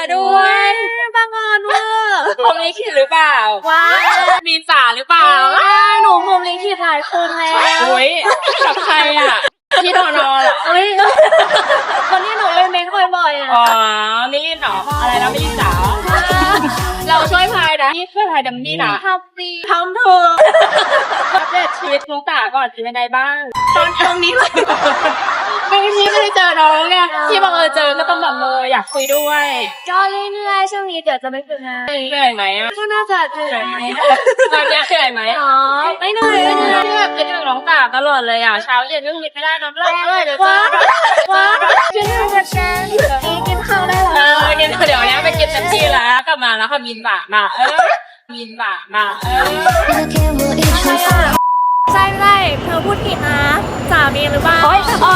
าด้วยบางงานว่ร์หมลิขิตหรือเปล่า ว้ามีสจ๋าหรือเปล่าหนูมุมลิขิตหลายคนแล้วโอ้ยกับใครอะพี่ทอนอนเหรออุ้ยคนที่หนูไปเม้นคอยบ่อยอะอ๋อนี่เหรออะไรนะพี่จ๋าเราช่วยพายนะนี่ช่วยพายดัมมี่นะทำสิทำเถอะอัปเดตชีวิตลุงตาก่อนสิเป็นไงบ้าง ตอนตรงนี้เลย ไม่พี่ไม่ได้เจอน้องไงที่บังเอิญเจอก็ต้องแบบเลยอยากคุยด้วยก็เรื่อยๆช่วงนี้เดี๋ยวจะไม่ฝึกงานเหนื่อยไหมอะก็น่าจะเหนื่อยไหมตอนนี้เหนื่อยไหมอ๋อไม่เหนื่อยไม่เหนื่อยที่แบบเป็นเรื่องน้องตาตลอดเลยอะเช้าเย็นก็คิดไม่ได้นอนไม่หลับเลยเดี๋ยวเจว้าอว้ากินข้าวกันกันเอ้กินข้าวได้เอแล้วอเดี๋ยวเดี๋ยวเนี้ยไปกินเต็มที่แล้วกลับมาแล้วค่ะมินบะมาเออมินบะมาเออใช่ไม่ได้เธอพูดผิดนะสามีหรือเปล่าโอ๊ยอ๋อ